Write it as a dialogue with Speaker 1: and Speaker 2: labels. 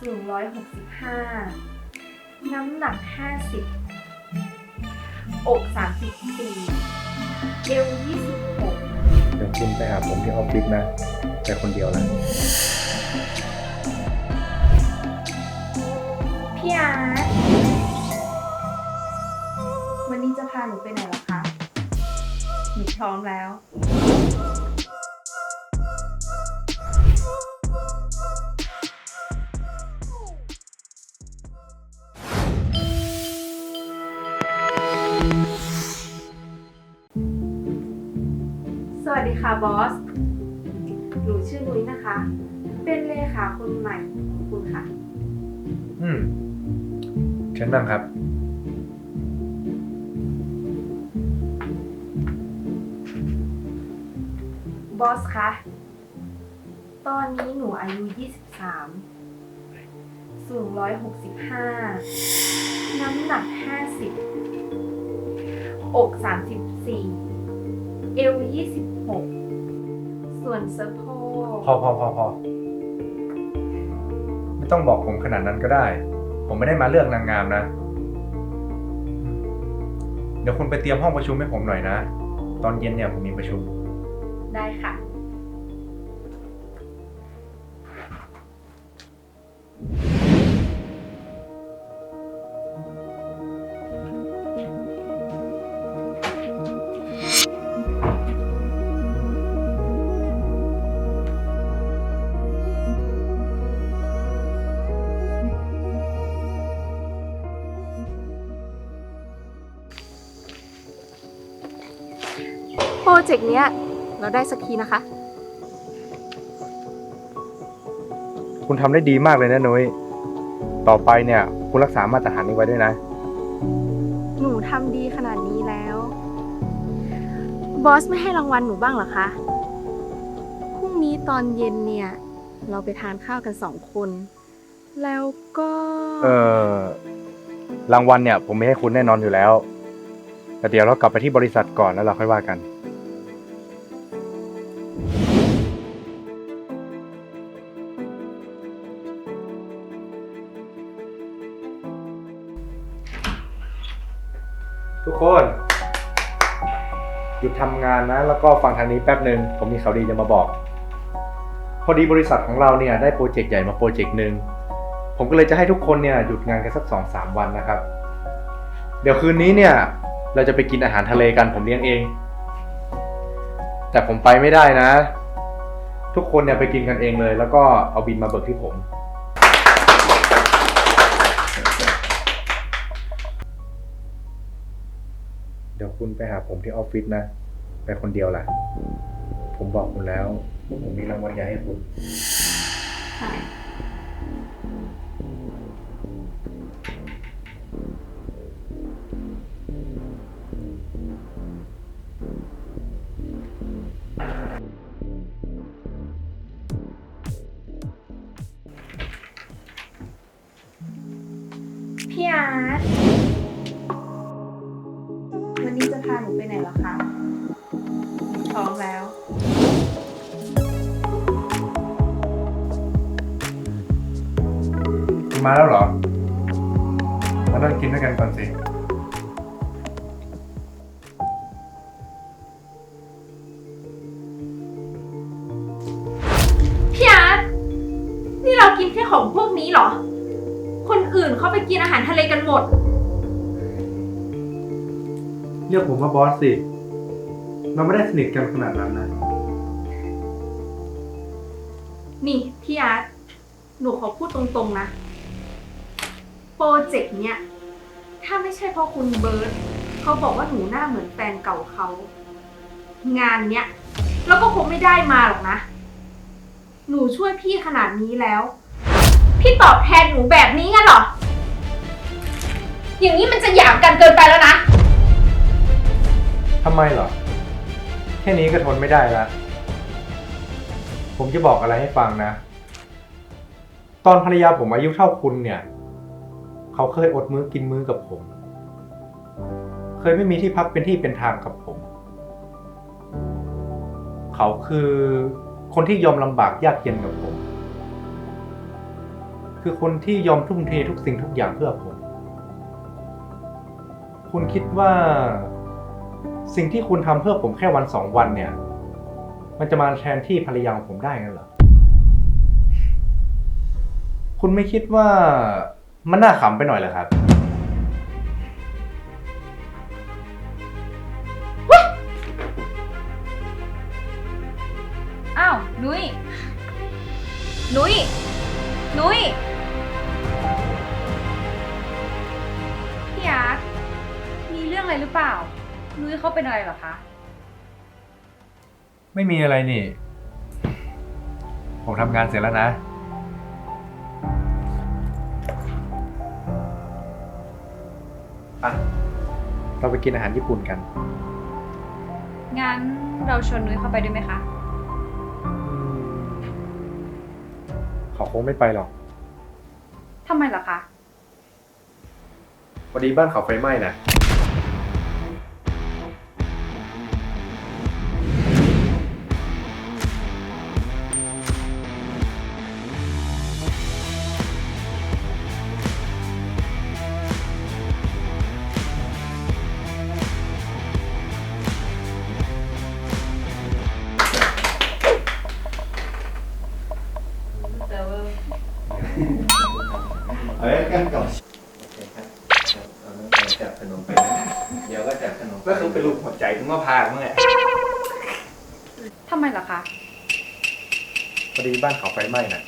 Speaker 1: สูงร้อยหกสิบห้าน้ำหนักห้าสิบอกสามสิบสี่เอวยี่สิบหก
Speaker 2: เดี๋ยวคุณไปหาผมที่ออฟฟิศนะ แต่คนเดียวละ
Speaker 1: พี่อาร์ตวันนี้จะพาหนูไปไหนเหรอคะ หนูพร้อมแล้ว วัสดีค่ะบอส หนูชื่อนุ้ยนะคะ เป็นเลขาคนใหม่ของคุณค่ะ
Speaker 2: อืมเชิญนั่งครับ
Speaker 1: บอสคะ ตอนนี้หนูอายุ 23 สูง 165 น้ำหนัก 50 อก 34 เอว26ส่วนสะโพก
Speaker 2: พอพอพอพอไม่ต้องบอกผมขนาดนั้นก็ได้ ผมไม่ได้มาเลือกนางงามนะ เดี๋ยวคุณไปเตรียมห้องประชุมให้ผมหน่อยนะ ตอนเย็นเนี่ยผมมีประชุม
Speaker 1: ได้ค่ะ เจกต์เนี้ยเราได้สักทีนะคะ
Speaker 2: คุณทำได้ดีมากเลยนะนุ้ย ต่อไปเนี่ยคุณรักษามาตรฐานนี้ไว้ด้วยนะ
Speaker 1: หนูทำดีขนาดนี้แล้ว บอสไม่ให้รางวัลหนูบ้างเหรอคะ พรุ่งนี้ตอนเย็นเนี่ย เราไปทานข้าวกันสองคน แล้วก็
Speaker 2: เออรางวัลเนี่ย ผมไม่ให้คุณแน่นอนอยู่แล้วแต่เดี๋ยวเรากลับไปที่บริษัทก่อนแล้วเราค่อยว่ากัน ทุกคน หยุดทำงานนะ แล้วก็ฟังทางนี้แป๊บหนึ่งผมมีข่าวดีจะมาบอก พอดีบริษัทของเราเนี่ยได้โปรเจกต์ใหญ่มาโปรเจกต์หนึ่งผมก็เลยจะให้ทุกคนเนี่ยหยุดงานกันสักสองสามวันนะครับ เดี๋ยวคืนนี้เนี่ย เราจะไปกินอาหารทะเลกันผมเลี้ยงเอง แต่ผมไปไม่ได้นะ ทุกคนเนี่ยไปกินกันเองเลย แล้วก็เอาบินมาเบิกที่ผม คุณไปหาผมที่ออฟฟิศนะ ไปคนเดียวล่ะ ผมบอกคุณแล้ว ผมมีรางวัลใหญ่ให้คุณ
Speaker 1: พี่อาร์ต นี้จะพาหนูไปไหนเหรอคะหนูพร้อมแล้ว
Speaker 2: คุณมาแล้วเหรอ มานั่งกินด้วยกันก่อนสิ
Speaker 1: พี่อาร์ตนี่เรากินแค่ของพวกนี้เหรอ คนอื่นเขาไปกินอาหารทะเลกันหมด
Speaker 2: เรียกผมว่าบอสสิ เราไม่ได้สนิทกันขนาดนั้นนะ
Speaker 1: นี่พี่อาร์ตหนูขอพูดตรงๆนะ โปรเจกต์เนี้ยถ้าไม่ใช่เพราะคุณเบิร์ตเขาบอกว่าหนูหน้าเหมือนแฟนเก่าเขา งานเนี้ยเราก็คงไม่ได้มาหรอกนะ หนูช่วยพี่ขนาดนี้แล้ว พี่ตอบแทนหนูแบบนี้งั้นเหรอ อย่างนี้มันจะหยามกันเกินไปแล้วนะ
Speaker 2: ทำไมเหรอ แค่นี้ก็ทนไม่ได้ละ ผมจะบอกอะไรให้ฟังนะ ตอนภรรยาผมอายุเท่าคุณเนี่ย เขาเคยอดมื้อกินมื้อกับผม เคยไม่มีที่พักเป็นที่เป็นทางกับผม เขาคือคนที่ยอมลำบากยากเย็นกับผม คือคนที่ยอมทุ่มเททุกสิ่งทุกอย่างเพื่อผม คุณคิดว่า สิ่งที่คุณทำเพื่อผมแค่วันสองวันเนี่ย มันจะมาแทนที่ภรรยาของผมได้งั้นเหรอ คุณไม่คิดว่ามันน่าขำไปหน่อยเหรอครับ
Speaker 3: อ้าว นุ้ย นุ้ย นุ้ย พี่อาร์ตมีเรื่องอะไรหรือเปล่า นุ้ยเขาเป็นอะไรเหรอคะ
Speaker 2: ไม่มีอะไรนี่ ผมทำงานเสร็จแล้วนะ อะ เราไปกินอาหารญี่ปุ่นกัน
Speaker 3: งั้นเราชวนนุ้ยเข้าไปด้วยไหมคะ
Speaker 2: เขาคงไม่ไปหรอก
Speaker 3: ทำไมเหรอคะ
Speaker 2: พอดีบ้านเขาไฟไหม้นะ
Speaker 4: เอ้ยกันก่อนโอเคครับเอาน้ำไปจับขนมไปนะเดี๋ยวก็จับขนม
Speaker 5: ก็คือเป็นรูปหัวใจถึงมาพามึงแหละ
Speaker 3: ทำไมเหรอคะ
Speaker 2: พอดีบ้านเขาไฟไหม้นะ